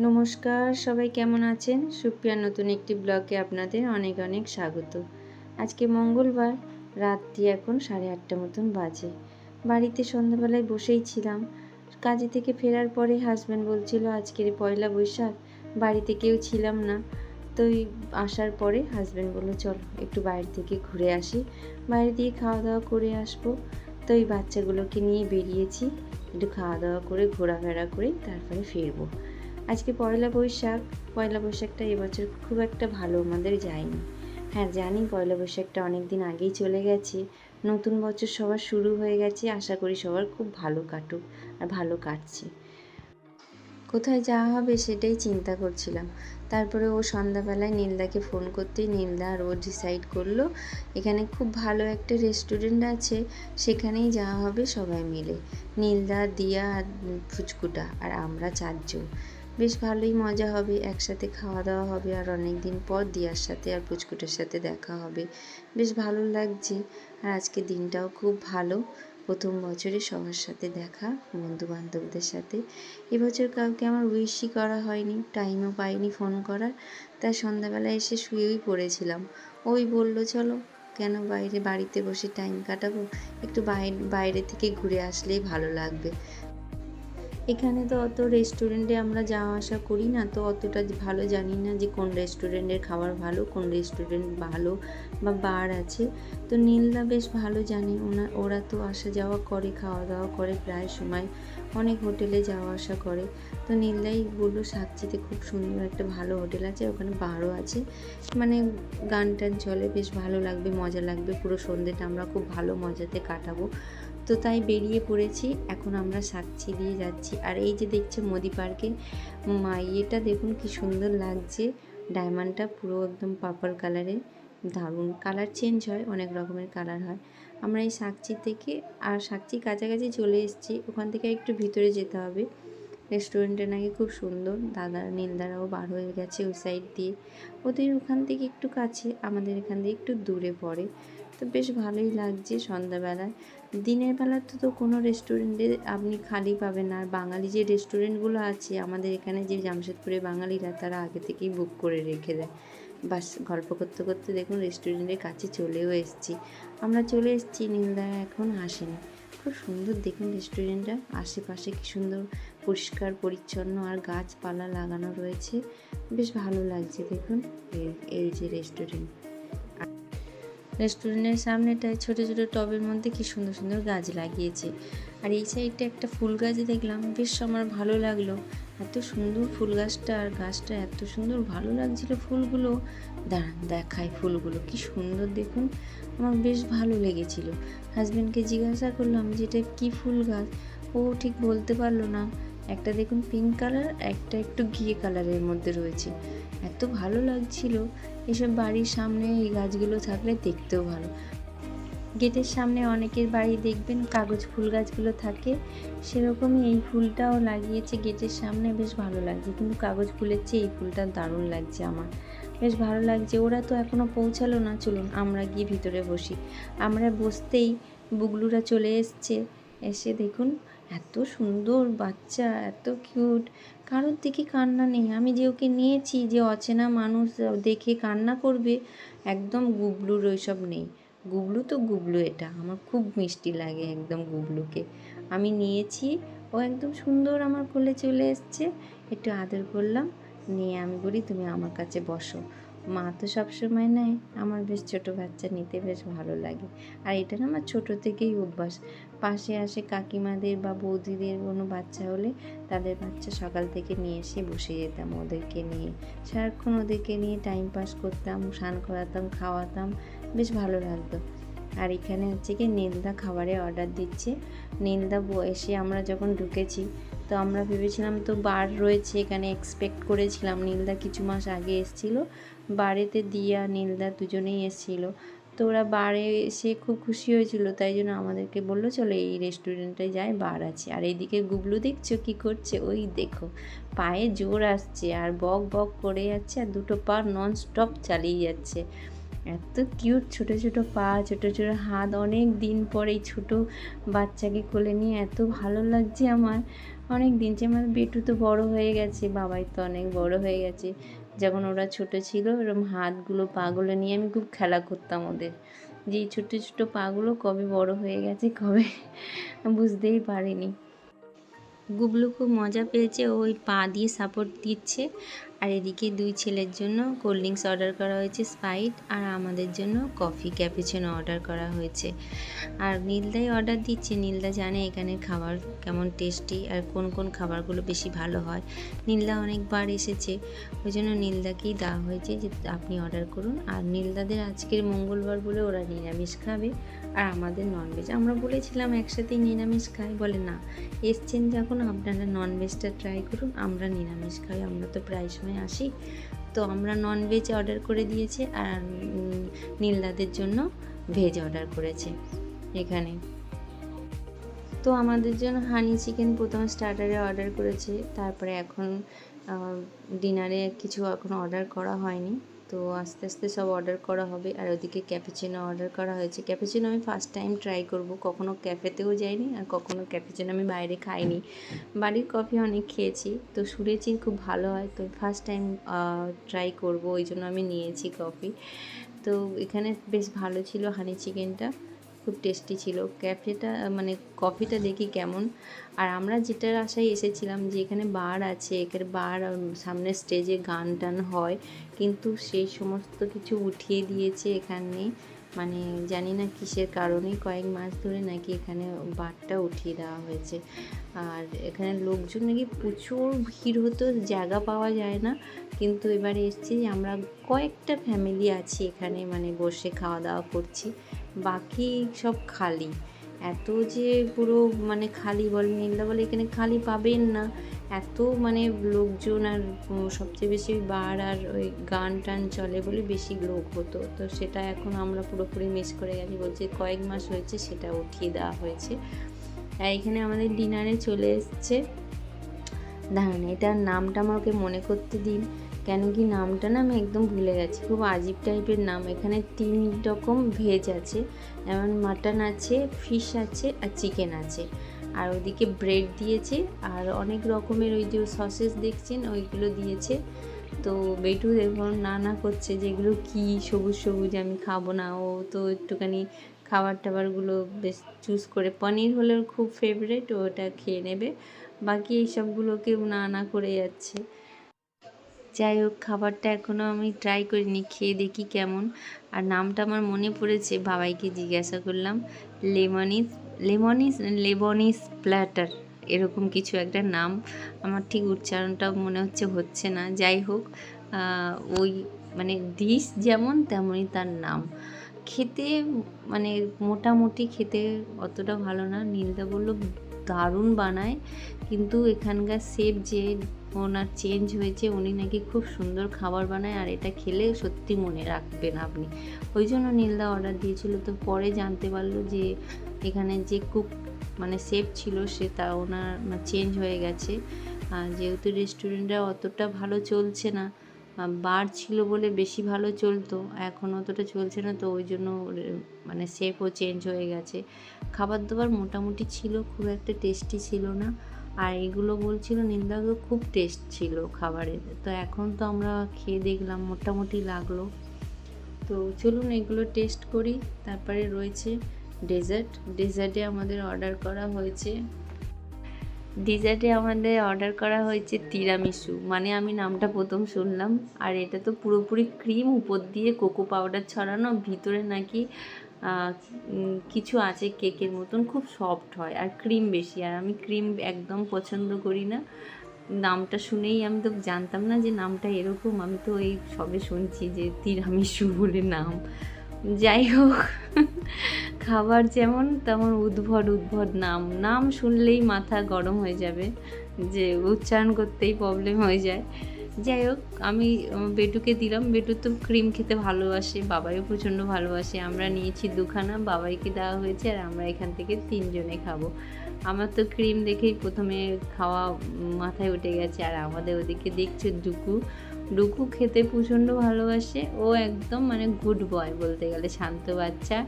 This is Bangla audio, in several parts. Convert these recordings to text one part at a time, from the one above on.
নমস্কার, সবাই কেমন আছেন? সুপ্রিয়ার নতুন একটি ব্লগে আপনাদের অনেক অনেক স্বাগত। আজকে মঙ্গলবার রাত্রি এখন সাড়ে আটটা মতন বাজে। বাড়িতে সন্ধ্যাবেলায় বসেই ছিলাম। কাজে থেকে ফেরার পরে হাজব্যান্ড বলছিল, আজকের পয়লা বৈশাখ, বাড়িতে কেউ ছিলাম না। তো আসার পরে হাজব্যান্ড বলল, চলো, একটু বাইরে থেকে ঘুরে আসি। বাইরে দিয়ে খাওয়া দাওয়া করে আসব। তো এই বাচ্চাগুলোকে নিয়ে বেরিয়েছি। একটু খাওয়া দাওয়া করে, ঘোরাফেরা করে তারপরে ফিরবো। আজকে পয়লা বৈশাখ, পয়লা বৈশাখটা এবছর খুব একটা ভালো আমাদের যায়নি। হ্যাঁ জানি পয়লা বৈশাখটা অনেক দিন আগেই চলে গেছে, নতুন বছর সবার শুরু হয়ে গেছে, আশা করি সবার খুব ভালো কাটুক আর ভালো কাটছে। কোথায় যাওয়া হবে সেটাই চিন্তা করছিলাম। তারপরে ও সন্ধ্যাবেলায় নীলদাকে ফোন করতেই নীলদা আর ও ডিসাইড করল, এখানে খুব ভালো একটা রেস্টুরেন্ট আছে, সেখানেই যাওয়া হবে সবাই মিলে। নীলদা, দিয়া আর ফুচকুটা, আর আমরা চারজন। বেশ ভালোই মজা হবে, একসাথে খাওয়া দাওয়া হবে আর অনেক দিন পর দিয়ার সাথে আর পুচকুটের সাথে দেখা হবে। বেশ ভালো লাগছে আর আজকে দিনটাও খুব ভালো। প্রথম বছরে সবার সাথে দেখা বন্ধু বান্ধবদের সাথে। এবছর কাউকে আমার উইশই করা হয়নি টাইমও পাইনি ফোন করার। তাই সন্ধ্যাবেলা এসে শুয়েই পড়েছিলাম। ওই বলল, চলো, কেন বাইরে বাড়িতে বসে টাইম কাটাবো? একটু বাইরে থেকে ঘুরে আসলেই ভালো লাগবে। এখানে তো অত রেস্টুরেন্টে আমরা যাওয়া আসা করি না, তো অতটা ভালো জানি না যে কোন রেস্টুরেন্টের খাবার ভালো, কোন রেস্টুরেন্ট ভালো বা বার আছে। তো নীলদা বেশ ভালো জানে, ওনা, ওরা তো আসা যাওয়া করে, খাওয়া দাওয়া করে প্রায় সময়, অনেক হোটেলে যাওয়া আসা করে। তো নীলদাই বলল সাকচিতে খুব সুন্দর একটা ভালো হোটেল আছে, ওখানে বারও আছে। মানে গান টান চলে, বেশ ভালো লাগবে, মজা লাগবে, পুরো সন্ধ্যেটা আমরা খুব ভালো মজাতে কাটাবো। তো তাই বেরিয়ে পড়েছি, এখন আমরা সাকচি দিয়ে যাচ্ছি। আর এই যে দেখছে মোদি পার্কে ইয়েটা দেখুন কি সুন্দর লাগছে। ডায়মন্ডটা পুরো একদম পার্পল কালারের, দারুণ। কালার চেঞ্জ হয়, অনেক রকমের কালার হয়। আমরা এই সাকচি থেকে, আর সাকচি কাছাকাছি চলে এসেছি, ওখান থেকে একটু ভিতরে যেতে হবে। রেস্টুরেন্টে নাকি খুব সুন্দর, দাদা নীলদারাও বার হয়ে গেছে ওই সাইড দিয়ে। ওদের ওখান থেকে একটু কাছে, আমাদের এখান থেকে একটু দূরে পড়ে। তো বেশ ভালোই লাগছে সন্ধ্যাবেলায়। দিনের বেলা তো তো কোনো রেস্টুরেন্টে আপনি খালি পাবেন না। আর বাঙালি যে রেস্টুরেন্টগুলো আছে, আমাদের এখানে যে জামশেদপুরে বাঙালিরা, তারা আগে থেকেই বুক করে রেখে দেয়। বাস, গল্প করতে করতে দেখুন রেস্টুরেন্টের কাছে চলেও এসেছি। আমরা চলে এসেছি নীলদা এখন আসেনি। খুব সুন্দর দেখুন রেস্টুরেন্টটা আশেপাশে কি সুন্দর, পরিষ্কার, পরিচ্ছন্ন, আর গাছপালা লাগানো রয়েছে। বেশ ভালো লাগছে দেখুন এই যে রেস্টুরেন্ট রেস্টুরেন্টের সামনেটায় ছোটো ছোটো টবের মধ্যে কি সুন্দর সুন্দর গাছ লাগিয়েছে। আর এই সাইডটা একটা ফুল গাছ দেখলাম, বেশ আমার ভালো লাগল। এত সুন্দর ফুল গাছটা আর গাছটা এত সুন্দর, ভালো লাগছিল ফুলগুলো। দাঁড়ান দেখায় ফুলগুলো, কি সুন্দর দেখুন। আমার বেশ ভালো লেগেছিল। হাজব্যান্ডকে জিজ্ঞাসা করলাম যে, এটা কী ফুল গাছ? ও ঠিক বলতে পারল না। একটা দেখুন পিঙ্ক কালার একটা একটু ঘিয়ে কালারের মধ্যে রয়েছে। এত ভালো লাগছিল। এসব বাড়ির সামনে এই গাছগুলো থাকলে দেখতেও ভালো। গেটের সামনে অনেকের বাড়ি দেখবেন, কাগজ ফুল গাছগুলো থাকে। সেরকমই এই ফুলটাও লাগিয়েছে গেটের সামনে, বেশ ভালো লাগছে। কিন্তু কাগজ ফুলের চেয়ে এই ফুলটা দারুণ লাগছে আমার। বেশ ভালো লাগছে। ওরা তো এখনও পৌঁছালো না। চলুন আমরা গিয়ে ভিতরে বসি। আমরা বসতেই বুগলুরা চলে এসছে। এসে দেখুন, এত সুন্দর বাচ্চা, এত কিউট। কারোর দিকে কান্না নেই। আমি যে ওকে নিয়েছি, যে অচেনা মানুষ দেখে কান্না করবে, একদম গুবলুর ওইসব নেই। গুবলু তো গুবলু এটা। আমার খুব মিষ্টি লাগে একদম গুবলুকে। আমি নিয়েছি, ও একদম সুন্দর আমার কোলে চলে এসছে। একটু আদর করলাম। নিয়ে আমি বলি, তুমি আমার কাছে বসো। মা তো সবসময় নেয়। আমার বেশ ছোটো বাচ্চা, নিতে বেশ ভালো লাগে। আর এটা না আমার ছোটো থেকেই অভ্যাস। পাশে আসে কাকিমাদের বা বৌদিদের কোনো বাচ্চা হলে তাদের বাচ্চা সকাল থেকে নিয়ে এসে বসে যেতাম ওদেরকে নিয়ে। সারাক্ষণ ওদেরকে নিয়ে টাইম পাস করতাম, স্নান করাতাম, খাওয়াতাম, বেশ ভালো লাগতো। আর এখানে হচ্ছে কি নীলদা খাবারে অর্ডার দিচ্ছে। নীলদা এসে আমরা যখন ঢুকেছি, তো আমরা ভেবেছিলাম তো বার রয়েছে, এখানে এক্সপেক্ট করেছিলাম। নীলদা কিছু মাস আগে এসেছিল। বাড়িতে দিয়া, নীলদা দুজনেই এসেছিল। তো ওরা বারে এসে খুব খুশি হয়েছিল, তাই জন্য আমাদেরকে বলল, চলো এই রেস্টুরেন্টে যাই, বার আছে। আর এইদিকে গুবলু দেখছ কি করছে? ওই দেখো, পায়ে জোর আসছে আর বক বক করে যাচ্ছে আর দুটো পা নন স্টপ চালিয়ে যাচ্ছে। এত কিউট ছোট ছোট পা, ছোট ছোট হাত, অনেক দিন পর এই ছোটো বাচ্চাকে কোলে নিয়ে এত ভালো লাগছে আমার। অনেক দিন যে আমার বেটু তো বড় হয়ে গেছে, বাবাই তো অনেক বড় হয়ে গেছে। যখন ওরা ছোট ছিল এরকম হাতগুলো, পাগুলো নিয়ে আমি খুব খেলা করতাম ওদের। যে এই ছোট্ট ছোট্ট পাগুলো কবে বড় হয়ে গেছে, কবে, বুঝতেই পারিনি। গুবলু খুব মজা পেয়েছে ওই পা দিয়ে সাপোর্ট দিচ্ছে। আর এদিকে দুই ছেলের জন্য কোল্ড ড্রিঙ্কস অর্ডার করা হয়েছে স্পাইট আর আমাদের জন্য কফি ক্যাপুচিনো অর্ডার করা হয়েছে। আর নীলদাই অর্ডার দিচ্ছে, নীলদা জানে এখানে খাবার কেমন টেস্টি আর কোন কোন খাবারগুলো বেশি ভালো হয়। নীলদা অনেকবার এসেছে, ওই জন্য নীলদাকেই দেওয়া হয়েছে যে, আপনি অর্ডার করুন। আর নীলদাদের আজকের মঙ্গলবার বলে ওরা নিরামিষ খাবে। আর আমাদের ননভেজ আমরা বলেছিলাম একসাথেই নিরামিষ খাই, বলে না। এসছেন যখন, আপনারা ননভেজটা ট্রাই করুন, আমরা নিরামিষ খাই, আমরা তো প্রায় সময় আসি। তো আমরা ননভেজ অর্ডার করে দিয়েছি আর নীলদাদের জন্য ভেজ অর্ডার করেছে এখানে। তো আমাদের জন্য হানি চিকেন প্রথম স্টার্টারে অর্ডার করেছে, তারপরে এখন ডিনারে কিছু এখন অর্ডার করা হয়নি। তো আস্তে আস্তে সব অর্ডার করা হবে। আর ওদিকে ক্যাপেচিনো অর্ডার করা হয়েছে। ক্যাফেচিনো আমি ফার্স্ট টাইম ট্রাই করব। কখনো ক্যাফেতেও যাইনি আর কখনো ক্যাপেচিনো আমি বাইরে খাইনি। বাড়ির কফি অনেক খেয়েছি। তো শুনেছি খুব ভালো হয়। তো ফার্স্ট টাইম ট্রাই করব। ওই জন্য আমি নিয়েছি কফি তো এখানে বেশ ভালো ছিল হানি চিকেনটা খুব টেস্টি ছিল। ক্যাফেটা মানে কফিটা দেখি কেমন। আর আমরা যেটার আশায় এসেছিলাম যে এখানে বার আছে এখানে বার সামনে স্টেজে গান টান হয়, কিন্তু সেই সমস্ত কিছু উঠিয়ে দিয়েছে এখানে। মানে জানি না কিসের কারণে কয়েক মাস ধরে নাকি এখানে বারটা উঠিয়ে দেওয়া হয়েছে। আর এখানে লোকজন নাকি প্রচুর ভিড় হতো, জায়গা পাওয়া যায় না। কিন্তু এবারে এসছি আমরা কয়েকটা ফ্যামিলি আছি এখানে মানে বসে খাওয়া দাওয়া করছি। বাকি সব খালি। এত যে পুরো মানে খালি বলে নীলদা বলে এখানে খালি পাবেন না। এত মানে লোকজন আর সবচেয়ে বেশি বার আর ওই গান টান চলে বলে বেশি লোক হতো। তো সেটা এখন আমরা পুরোপুরি মিস করে গেছি। বলছি কয়েক মাস হয়েছে সেটা উঠিয়ে দেওয়া হয়েছে। আর এখানে আমাদের ডিনারে চলে এসছে। দাঁড়ান, এটার নামটা আমাকে মনে করতে দিন। কেন কি নামটা না আমি একদম ভুলে গেছি। খুব আজীব টাইপের নাম। এখানে তিন রকম ভেজ আছে। যেমন মাটন আছে ফিশ আছে আর চিকেন আছে। আর ওইদিকে ব্রেড দিয়েছে আর অনেক রকমের ওই যে সসেস দেখছেন, ওইগুলো দিয়েছে। তো বেটু দেখুন না না করছে যেগুলো কি সবুজ সবুজ, আমি খাব না। ও তো একটুখানি খাবার টাবারগুলো বেশ চুজ করে। পনির হলে খুব ফেভারেট ওটা খেয়ে নেবে। বাকি এইসবগুলোকেও না না করে যাচ্ছে। যাই হোক, খাবারটা এখনও আমি ট্রাই করিনি, খেয়ে দেখি কেমন। আর নামটা আমার মনে পড়েছে, বাবাইকে জিজ্ঞাসা করলাম, লেমনিস লেমনিস, লেবনিস প্ল্যাটার? এরকম কিছু একটা নাম। আমার ঠিক উচ্চারণটা মনে হচ্ছে হচ্ছে না। যাই হোক ওই মানে ডিশ যেমন তেমনই তার নাম। খেতে মানে মোটামুটি খেতে অতটা ভালো না। নীলদা বলল, দারুণ বানায়। কিন্তু এখানকার সেফ যে ওনার চেঞ্জ হয়েছে, উনি নাকি খুব সুন্দর খাবার বানায় আর এটা খেলে সত্যি মনে রাখবেন আপনি। ওই জন্য নীলদা অর্ডার দিয়েছিল, তো পরে জানতে পারল যে এখানে যে কুক মানে শেফ ছিল সে তা ওনার চেঞ্জ হয়ে গেছে। আর যেহেতু রেস্টুরেন্টটা অতটা ভালো চলছে না বার ছিল বলে বেশি ভালো চলতো, এখন অতটা চলছে না, তো ওই জন্য মানে শেফও চেঞ্জ হয়ে গেছে। খাবার দাবার মোটামুটি ছিল, খুব একটা টেস্টি ছিল না। আর এগুলো বলছিল নিন্দাগুলো খুব টেস্ট ছিল খাবারের। তো এখন তো আমরা খেয়ে দেখলাম, মোটামুটি লাগল। তো চলুন এগুলো টেস্ট করি। তারপরে রয়েছে ডেজার্ট ডেজার্টে আমাদের অর্ডার করা হয়েছে ডিজার্টে আমাদের অর্ডার করা হয়েছে তিরামিসু মানে আমি নামটা প্রথম শুনলাম। আর এটা তো পুরোপুরি ক্রিম উপর দিয়ে কোকো পাউডার ছড়ানো। ভিতরে নাকি কিছু আছে কেকের মতন। খুব সফট হয় আর ক্রিম বেশি। আর আমি ক্রিম একদম পছন্দ করি না। নামটা শুনেই আমি তো জানতাম না যে নামটা এরকম। আমি তো এই সবে শুনছি যে তিরামিসু বলে নাম। যাই হোক, খাবার যেমন তেমন উদ্ভট উদ্ভট নাম। নাম শুনলেই মাথা গরম হয়ে যাবে, যে উচ্চারণ করতেই প্রবলেম হয়ে যায়। যাই হোক, আমি বেটুকে দিলাম। বেটু তো ক্রিম খেতে ভালোবাসে, বাবাইও প্রচণ্ড ভালোবাসে। আমরা নিয়েছি দুখানা, বাবাইকে দেওয়া হয়েছে আর আমরা এখান থেকে তিনজনে খাব। আমার তো ক্রিম দেখেই প্রথমে খাওয়া মাথায় উঠে গেছে। আর আমাদের ওদিকে দেখছে দুকু ডুকু খেতে প্রচণ্ড ভালোবাসে। ও একদম মানে গুড বয় বলতে গেলে, শান্ত বাচ্চা।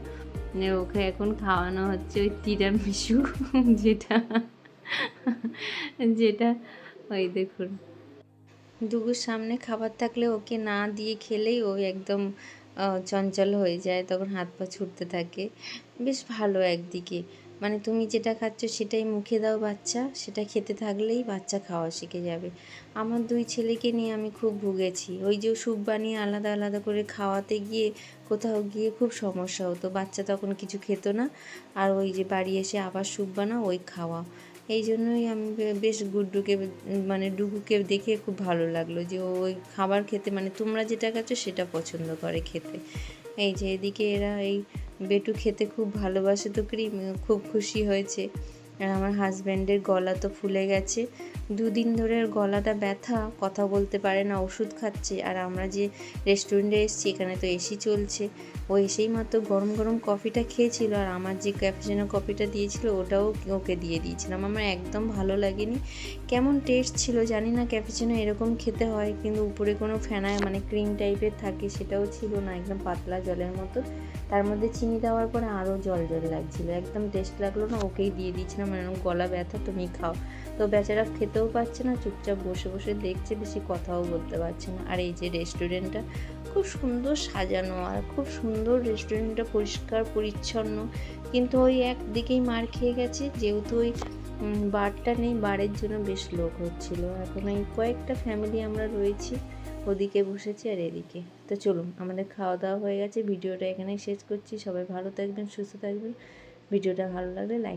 মানে ওকে এখন খাওয়ানো হচ্ছে ওই তিরামিসু যেটা যেটা, ওই দেখুন। ডুগুর সামনে খাবার থাকলে ওকে না দিয়ে খেলেই ও একদম চঞ্চল হয়ে যায়, তখন হাত পা ছুটতে থাকে। বেশ ভালো একদিকে। মানে তুমি যেটা খাচ্ছ সেটাই মুখে দাও বাচ্চা, সেটা খেতে থাকলেই বাচ্চা খাওয়া শিখে যাবে। আমার দুই ছেলেকে নিয়ে আমি খুব ভুগেছি। ওই যে স্যুপ বানিয়ে আলাদা আলাদা করে খাওয়াতে গিয়ে কোথাও গিয়ে খুব সমস্যা হতো। বাচ্চা তখন কিছু খেত না। আর ওই যে বাড়ি এসে আবার স্যুপ বানা ওই খাওয়া। এই জন্যই আমি বেশ গুড্ডুকে মানে ডুগুকে দেখে খুব ভালো লাগল যে ওই খাবার খেতে মানে তোমরা যেটা খাচ্ছ সেটা পছন্দ করে খেতে। এই যে এদিকে এরা এই বেটু খেতে খুব ভালোবাসে তো ক্রিম খুব খুশি হয়েছে। আর আমার হাজব্যান্ডের গলা তো ফুলে গেছে। দুদিন ধরে গলাটা ব্যথা, কথা বলতে পারে না, ওষুধ খাচ্ছে। আর আমরা যে রেস্টুরেন্টে এসেছি, এখানে তো এসি চলছে। ও এসেই মাত্র গরম গরম কফিটা খেয়েছিল আর আমার যে ক্যাপুচিনো কফিটা দিয়েছিল, ওটাও ওকে দিয়ে দিয়েছিলাম। আমার একদম ভালো লাগেনি। কেমন টেস্ট ছিল জানি না ক্যাপুচিনো এরকম খেতে হয়, কিন্তু উপরে কোনো ফেনায় মানে ক্রিম টাইপের থাকে সেটাও ছিল না, একদম পাতলা জলের মতো। তার মধ্যে চিনি দেওয়ার পরে আরও জল জল লাগছিল। একদম টেস্ট লাগল না, ওকেই দিয়ে দিয়েছিলাম। মানে গলা ব্যথা তুমি খাও। তো বেচারা খেতেও পারছে না, চুপচাপ বসে বসে দেখছে, বেশি কথাও বলতে পারছে না। আর এই যে রেস্টুরেন্টটা খুব সুন্দর সাজানো আর খুব সুন্দর রেস্টুরেন্টটা পরিষ্কার, পরিচ্ছন্ন। কিন্তু ওই একদিকেই মার খেয়ে গেছে, যেহেতু ওই বারটা নেই, বারের জন্য বেশ লোক হচ্ছিল। এখন এই কয়েকটা ফ্যামিলি আমরা রয়েছি, ওদিকে বসেছি আর এদিকে। তো চলুন, আমাদের খাওয়া দাওয়া হয়ে গেছে, ভিডিওটা এখানেই শেষ করছি। সবাই ভালো থাকবেন, সুস্থ থাকবেন। ভিডিওটা ভালো লাগলে লাইক